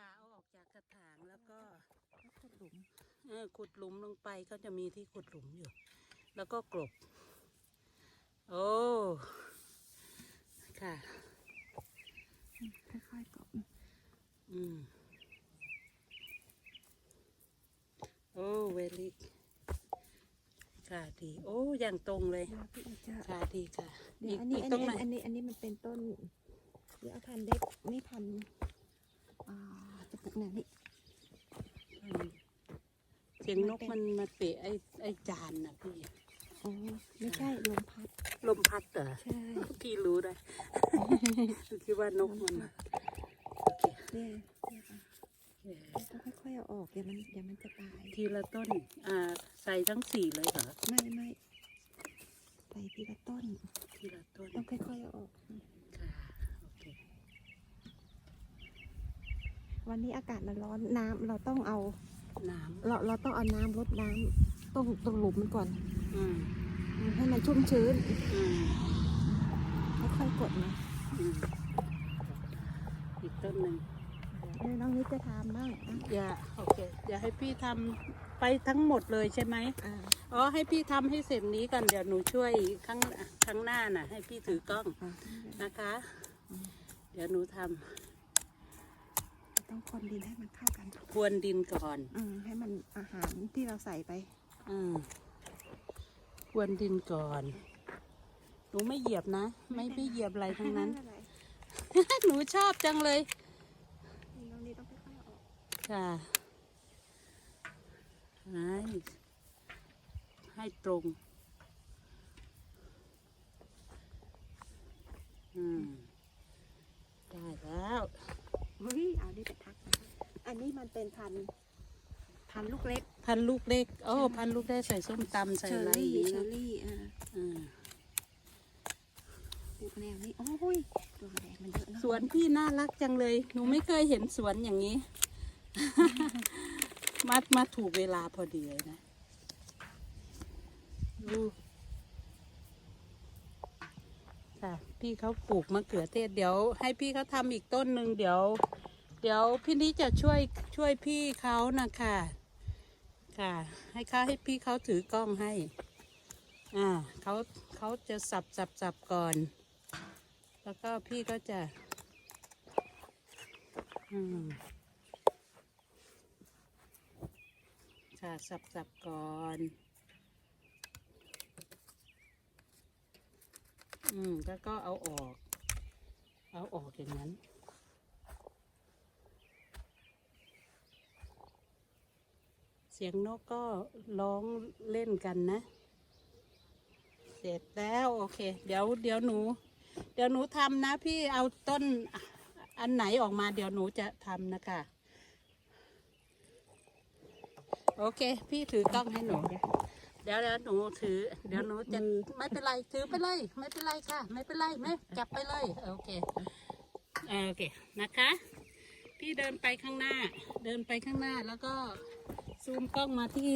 ค่ะเอาออกจากกระถางแล้วก็แล้วขุดหลุมเออขุดหลุมลงไปก็จะมีที่ขุดหลุมอยู่ แล้วก็กลบ โอ้ค่ะค่อยๆกบอืมโอ้เวลิค่ะดีโอ้อย่างตรงเลยเดี๋ยวพี่จะค่ะดีค่ะเดี๋ยวอันนี้กอันตรงนี้ไหนอันนี้อันนี้มันเป็นต้นเดี๋ยวเอาพันธุ์เล็กนี่พันธุ์อ่า จะปลูกแนวนี้อืมเสียงนกมันมาเตะไอ้ไอ้จานนะพี่ อ๋อไม่ใช่ลมพัด ลมพัดเหรอใช่พี่รู้ได้คิดว่านกมันโอเคเนี่ยเนี่ยค่ะต้องค่อยๆเอาออกเดี๋ยวมันเดี๋ยวมันจะตาย ทีละต้น อ่า ใส่ทั้งสี่เลยเหรอ ไม่ไม่ใส่ทีละต้น ทีละต้น ต้องค่อยๆเอาออก ค่ะ โอเค วันนี้อากาศมันร้อนน้ำเราต้องเอาน้เราเราต้องเอาน้ำรดน้ำตรงตรงหลุมมันก่อนำอืมให้มันชุ่มชื้นอืมค่อยๆกดนะอืมอีกต้นหนึ่งเดี๋ยวน้องนิดจะทำบ้างอะอย่าโอเคอย่าให้พี่ทำไปทั้งหมดเลยใช่ไหมอ่าอ๋อให้พี่ทำให้เสร็จนี้กันเดี๋ยวหนูช่วยข้างข้างหน้าน่ะ ให้พี่ถือกล้องอ่านะคะ เดี๋ยวหนูท ต้องคนดินให้มันเข้ากันำพรวนดินก่อนอืมให้มันอาหารที่เราใส่ไป อืมพรวนดินก่อน หนูไม่เหยียบนะ ไม่ไม่เหยียบอะไรทั้งนั้นไม่เป็ไรหนูชอบจังเลยน้องนิดต้องค่อยๆเอาออก ค่ะให้ให้ตรง อืม ได้แล้ว เฮ้ยเอาดิไปทักนะอันนี้มันเป็นพันธุ์พันธุ์ลูกเล็ก พันลูกเล็กโอ้ใช่ พันลูกได้ใส่ส้มตำใส่เชออะไรรี่อย่างนี้เชอนะรี่อ่าอืมปลูกแนวนี้โอ้ยตัวแดงมันเยอะเนอะสวนพี่น่ารักจังเลย หนูไม่เคยเห็นสวนอย่างนี้ มามาถูกเวลาพอดีเลยนะดู ค่ะ พี่เขาปลูกมะเขือเทศเดี๋ยว ให้พี่เขาทำอีกต้นหนึ่งเดี๋ยว เดี๋ยวพี่นี้จะช่วยช่วยพี่เขานะค่ะค่ะ ให้เขาให้พี่เขาถือกล้องให้อ่าเขาเขาจะสับสับสับก่อน แล้วก็พี่ก็จะอืมค่ะสับสับก่อน อืมแล้วก็เอาออก เอาออกอย่างนั้นเสียงนกก็ร้องเล่นกันนะ เสร็จแล้วโอเค เดี๋ยวเดี๋ยวหนู เดี๋ยวหนูทำนะพี่เอาต้นอันไหนออกมาเดี๋ยวหนูจะทำนะคะ โอเค พี่ถือกล้องให้หนู เดี๋ยวเดี๋ยวหนูถือ เดี๋ยวหนูจะไม่เป็นไรถือไปเลย ไม่เป็นไรค่ะ ไม่เป็นไรไม่จับไปเลยโอเคโอเคนะคะ พี่เดินไปข้างหน้า เดินไปข้างหน้าแล้วก็ซูมกล้องมาที่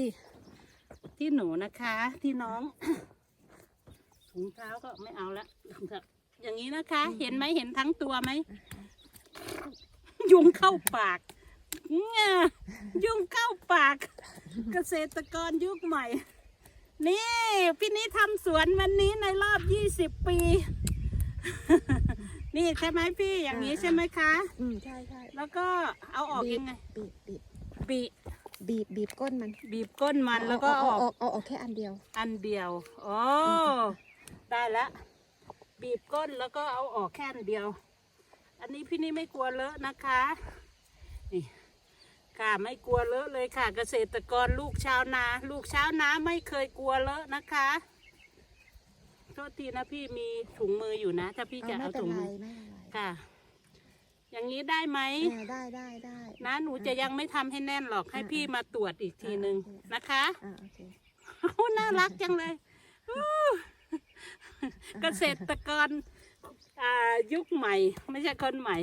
ที่หนูนะคะที่น้องถุงเท้าก็ไม่เอาละอย่างนี้นะคะ เห็นไหมเห็นทั้งตัวไหมยุงเข้าปากเนี่ยยุงเข้าปาก เกษตรกรยุคใหม่ นี่พี่นี้ทำสวนวันนี้ในรอบยี่สิบปี นี่ใช่ไหมพี่อย่างนี้ใช่ไหมคะ อืมใช่ใช่แล้วก็เอาออกยังไงบีบบีบบีบีบบีบก้นมัน บีบก้นมันแล้วก็เอาออกเอาออกแค่อันเดียว อันเดียวโอ้ได้แล้วบีบก้นแล้วก็เอาออกแค่อันเดียว อันนี้พี่นี่ไม่กลัวเลอะนะคะนี่ ค่ะไม่กลัวเลอะเลยค่ะ เกษตรกรลูกชาวนา ลูกชาวนาไม่เคยกลัวเลอะนะคะโทษทีนะพี่มีถุงมืออยู่นะ ถ้าพี่จะไม่เอาเป็นถุงไรมือไม่เป็นไรค่ะ อย่างนี้ได้ไหมเออได้ได้ได้นะหนูจะยังไม่ทำให้แน่นหรอกให้พี่มาตรวจอีกทีหนึ่งนะคะอ่าโอเคโอ้น่ารักจังเลยอู้เกษตรกรอ่ายุคใหม่ ไม่ใช่คนใหม่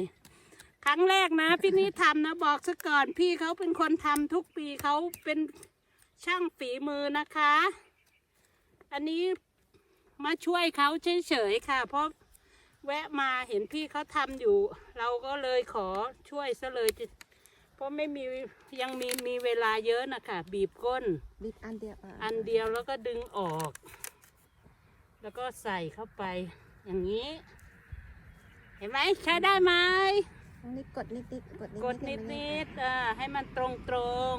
ครั้งแรกนะ พี่นี่ทำนะบอกซะก่อนพี่เขาเป็นคนทำทุกปีเขาเป็นช่างฝีมือนะคะ อันนี้มาช่วยเขาเฉยๆค่ะ เพราะแวะมาเห็นพี่เขาทำอยู่ เราก็เลยขอช่วยซะเลยราะไม่มียังมีมีเวลาเยอะนะคะบีบก้น บีบอันเดียวะอันเดียวแล้วก็ดึงออก แล้วก็ใส่เข้าไปอย่างนี้ เห็นไหมใช้ได้ไหม น้องนิดกดนิดนิดกดนิดกดนิดได้นิไหมดๆอ่าให้มันตรงตรง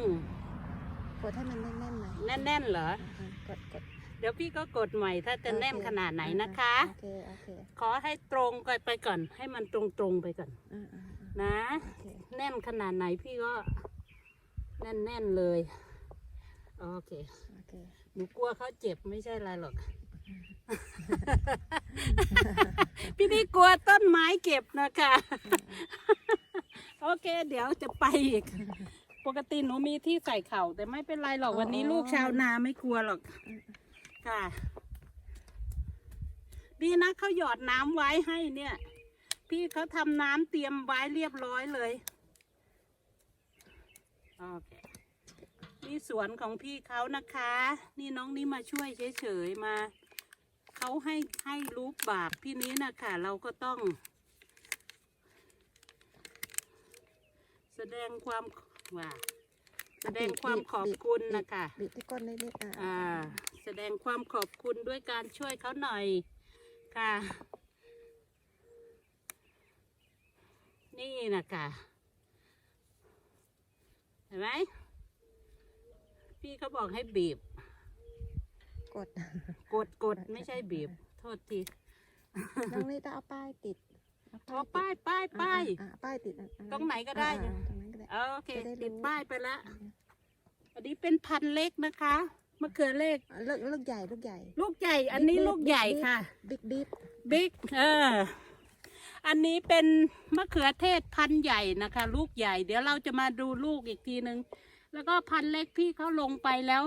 กดให้มันแน่นๆหน่อยๆแน่นๆเหรออ่ากดกดเดี๋ยวพี่ก็กดใหม่ถ้าจะแน่นโอเคขนาดไหนนะคะโอเคโอเคขอให้ตรงไปก่อน ให้มันตรงตรงๆไปก่อนอ่าอ่าอ่านะโอเคแน่นขนาดไหนพี่ก็แน่นแน่นๆเลยโอเคโอเคหนูกลัวเขาเจ็บไม่ใช่อะไรหรอก พี่นี่กลัวต้นไม้เก็บนะคะ โอเค เดี๋ยวจะไปอีก ปกติหนูมีที่ใส่เข่า แต่ไม่เป็นไรหรอกวันนี้ลูกชาวนาไม่กลัวหรอก ค่ะ ดีนะเขาหยอดน้ำไว้ให้เนี่ย พี่เขาทำน้ำเตรียมไว้เรียบร้อยเลย โอเคนี่สวนของพี่เขานะคะ นี่น้องนี่มาช่วยเฉยๆมา เขาให้ให้รู้บาปพี่นี้นะคะเราก็ต้อง แสดงความว่าแสดงความขอบคุณนะคะบีบที่ก้นนิดนิดอ่าอ่า แสดงความขอบคุณด้วยการช่วยเขาหน่อยค่ะ นี่นะคะเห็นไหมพี่เขาบอกให้บีบ กดกดกดไม่ใช่บีบ โทษทีน้องนิดต้องเอาป้ายติดเอ๋อป้ายป้ายติดป้ายอ่าอ่าป้ายติดอะอ่าตรงไหนก็ได้อ่าอ่าตรงนั้นก็ได้ โอเคจะได้รู้ ติดป้ายไปแล้วอันนี้เป็นพันธุ์เล็กนะคะมะเขือเล็ก อ่าลูกลูกใหญ่ลูกใหญ่ ลูกใหญ่ อันนี้บิ๊กลูกใหญ่บิ๊กค่ะ บิ๊กบิ๊กบิ๊กเออ อันนี้เป็นมะเขือเทศพันธุ์ใหญ่นะคะ ลูกใหญ่ เดี๋ยวเราจะมาดูลูกอีกทีหนึ่งแล้วก็พันธุ์เล็กพี่เขาลงไปแล้ว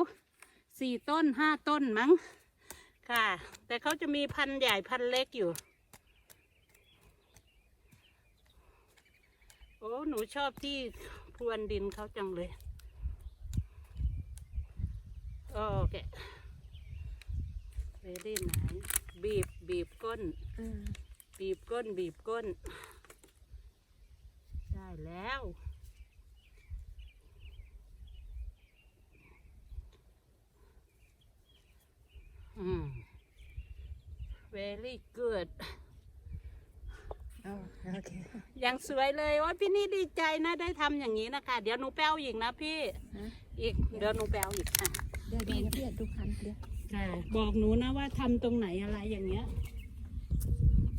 สี่ต้นห้าต้นมั้ง ค่ะ แต่เขาจะมีพันธุ์ใหญ่พันธุ์เล็กอยู่ โอ้หนูชอบที่พรวนดินเขาจังเลย โอเคเวรี่ไหนบีบบีบก้นอ่าบีบก้นบีบก้น ได้แล้ว อืม very good เอาโอเคอย่างสวยเลยว่าพี่นี่ดีใจนะได้ทำอย่างนี้นะคะ เดี๋ยวหนูแป้วอีกนะพี่ฮะอีกเดี๋ยวหนูแป้วอีกค่ะ เดี๋ยวเดี๋ยวเดี๋ยวพี่ดูพันเดี๋ยวค่ะบอกหนูนะว่าทำตรงไหนอะไรอย่างเงี้ย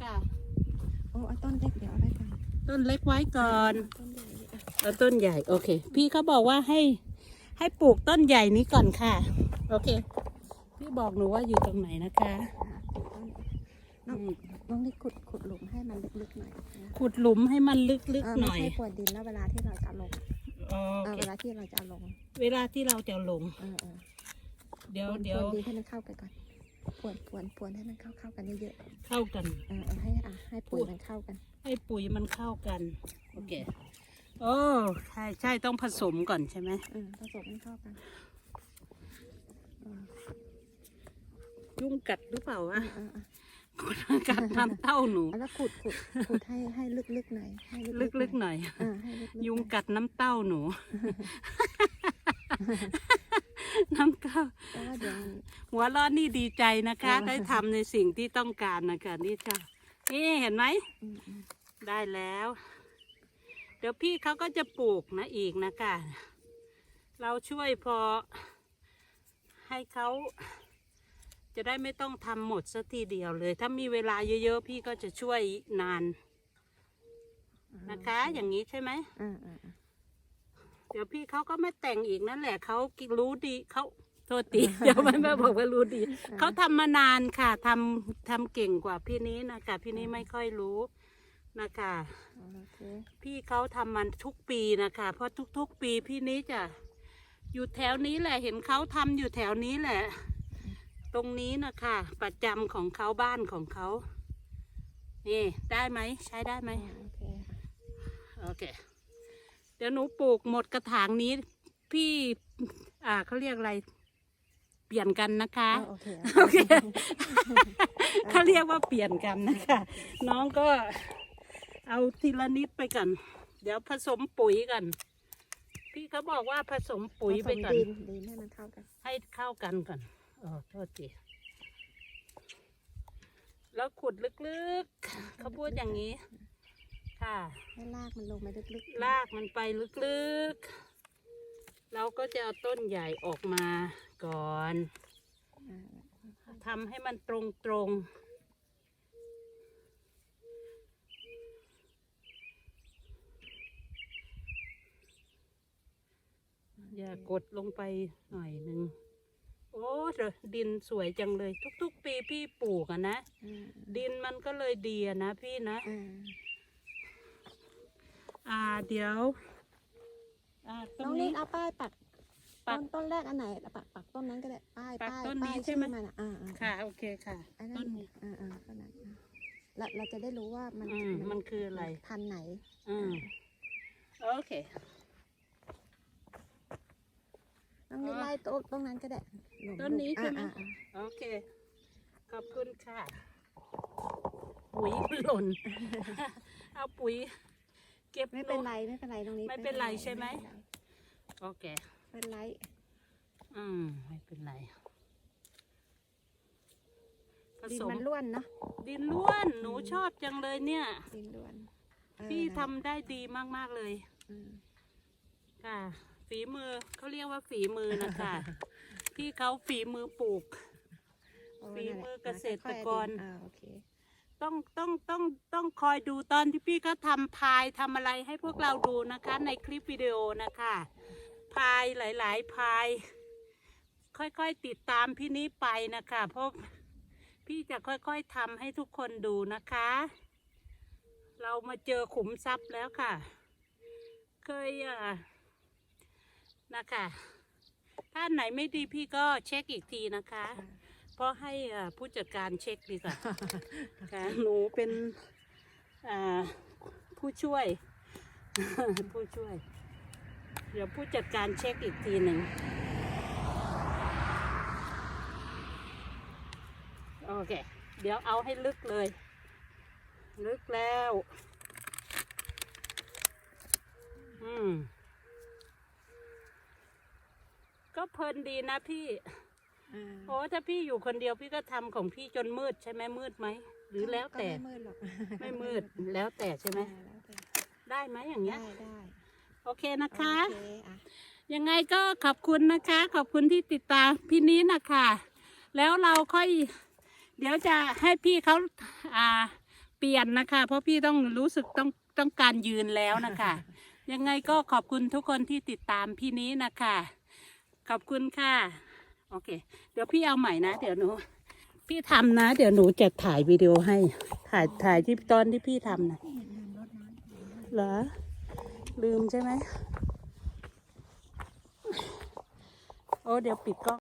ค่ะโอ้เอาต้นเล็กเดี๋ยวเอาไว้ก่อนต้นเล็กไว้ก่อนต้นใหญ่อะเอาต้นใหญ่ โอเค พี่เขาบอกว่าให้ให้ปลูกต้นใหญ่นี้ก่อนค่ะ โอเค พี่บอกหนูว่าอยู่ตรงไหนนะคะอะปลูกต้น น้องอืมน้องนี่ขุดขุดหลุมให้มันลึกๆหน่อยนะขุดหลุมให้มันลึกเออๆหน่อยไม่ใช่ขวดดินแล้วเวลาที่เราจะเอาลงโอเออเคเวลาที่เราจะเอาลงเวลาที่เราจะลง เออเออเดี๋ยวพรนเดี๋ยวพรวนดินให้มันเข้ากันก่อนพรวนพรวนพรวนให้มันเข้าเข้ากันเยอะเข้ากัน ๆเออเออให้อะให้ปุ๋ยมันเข้ากัน ให้ปุ๋ยมันเข้ากัน โอเคโอ้ใช่ใช่ต้องผสมก่อนใช่ไหมเออผสมให้เข้ากันเออยุ่งกัดหรือเปล่าวะเออเออกัดน้ำเต้าหนูเอาแล้วขุดขุดขุดให้ให้ลึกๆหน่อยให้ลึกๆหน่อยเออให้ลึกๆยุงหน่อกัดน้ำเต้าหนู น้ำเต้า เพราะว่าเดี๋ยวมันหัวเร้อนนี่ดีใจนะคะเออได้ทำในสิ่งที่ต้องการนะคะนี่จ้ะนี่เห็นไหม อืมอืมได้แล้ว เดี๋ยวพี่เขาก็จะปลูกนะอีกนะคะเราช่วยพอให้เขา จะได้ไม่ต้องทำหมดสักทีเดียวเลย ถ้ามีเวลาเยอะๆ พี่ก็จะช่วยนานนะคะ อย่างนี้ใช่ไหมอ่าอ่าอ่าเดี๋ยวพี่เขาก็ไม่แต่งอีกนั่นแหละเขารู้ดีเขาโทษทีเดี๋ยวมันมาบอกว่ารู้ดีเขาทำมานานค่ะทำทำเก่งกว่าพี่นี้นะคะพี่นี้ไม่ค่อยรู้นะคะ โอเคพี่เขาทำมันทุกปีนะคะ เพราะทุกๆปีพี่นี้จะอยู่แถวนี้แหละ เห็นเขาทำอยู่แถวนี้แหละ ตรงนี้นะคะประจำของเขาบ้านของเขา นี่ได้ไหมใช้ได้ไหมอ่าโอเคค่ะโอเค เดี๋ยวหนูปลูกหมดกระถางนี้ พี่ อ่าเขาเรียกอะไร เปลี่ยนกันนะคะอ่าโอเคโอเคเขาเรียกว่าเปลี่ยนกันนะคะ น้องก็เอาทีละนิดไปกันเดี๋ยวผสมปุ๋ยกันพี่เขาบอกว่าผสมปุ๋ยผสไปมก่อนดินดินให้มันเข้ากัน ให้เข้ากันก่อน โอ้โทษทีแล้วขุดลึกๆเขาพูดอย่างนี้ ค่ะ ให้รากมันลงไปลึกๆ ลากมันไปลึกๆ เราก็จะเอาต้นใหญ่ออกมาก่อนอ่าทำให้มันตรงๆอย่ากดลงไปหน่อยหนึ่ง โอ้เดี๋ยวดินสวยจังเลย ทุก ๆ ปีพี่ปลูกอะนะอ่าดินมันก็เลยดีอะนะพี่นะอ่าอ่าเดี๋ยว อ่าตรน้องงนินี้ดเอาป้ายปักปัต้กนต้นแรกอันไหนปักปักต้นนั้นก็ได้ป้ายปักป้ายต้นนี้ป้ายใช่ไหมอมันอะอ่าอ่าค่ะ โอเคค่ะ อันต้นั้นนนี้ อ่าอ่าต้นนั้นอะเราเราจะได้รู้ว่ามันอืมมันคืออะไร พันธุ์ไหน อืมโอเค น้องนิดอ๋อไล่ต้นต้นนั้นก็ได้หลงต้นนี้ใช่ไหม อ่าอ่าอ่าโอเค ขอบคุณค่ะ ปุ๋ยหล่น เอาปุ๋ย เก็บไม่เป็นลง ไรไม่เป็นไรตรงนี้ไม่เป็นไรใช่ไหมเป็นรโอเคไม่เป็นไรอืม ไม่เป็นไร ผดินสมมันล้วนเนาะดินล้วน หนูชอบจังเลยเนี่ย ดินล้วนเออพี่นั่นแหละทำได้ดีมากๆเลย อืมค่ะ ฝีมือเขาเรียกว่าฝีมือนะคะพี่เขาฝีมือปลูกโอ้ฝีนั่นแหละมือเกษตรค่อยๆกรดินอ่าโอเคต้องต้องต้องต้องคอยดูตอนที่พี่เขาทำพายทำอะไรให้พวกเราดูนะคะ ในคลิปวิดีโอนะคะพายหลาย ๆพาย ค่อยๆติดตามพี่นี้ไปนะคะเพราะพี่จะค่อยๆทำให้ทุกคนดูนะคะ เรามาเจอขุมทรัพย์แล้วค่ะ เคยอะ นะคะ ถ้าไหนไม่ดีพี่ก็เช็คอีกทีนะคะ เพราะให้อ่าผู้จัดการเช็คดีกว่าค่ะหนูเป็นอ่าผู้ช่วย ผู้ช่วย เดี๋ยวผู้จัดการเช็คอีกทีหนึ่งโอเค เดี๋ยวเอาให้ลึกเลย ลึกแล้ว อืม ก็ เพลินดีนะพี่อ่าโอ้ถ้าพี่อยู่คนเดียวพี่ก็ทำของพี่จนมืดใช่ไหมมืดไหมหรือแล้วแต่ก็ไม่มืดหรอกไม่มืดแล้วแต่ใช่ไหมอ่าแล้วแต่ได้ไหมอย่างเงี้ได้ยได้โอเคนะคะโอเคอะยังไงก็ขอบคุณนะคะ ขอบคุณที่ติดตามพี่นี้นะคะ แล้วเราค่อย เดี๋ยวจะให้พี่เขาอ่า เปลี่ยนนะคะ เพราะพี่ต้องรู้สึกต้องต้องการยืนแล้วนะคะ ยังไงก็ขอบคุณทุกคนที่ติดตามพี่นี้นะคะ ขอบคุณค่ะ โอเค เดี๋ยวพี่เอาใหม่นะ เดี๋ยวหนู พี่ทำนะ เดี๋ยวหนูจะถ่ายวิดีโอให้ ถ่ายถ่ายที่ตอนที่พี่ทำนะเหรอ ลืมใช่ไหม โอ้ เดี๋ยวปิดกล้อง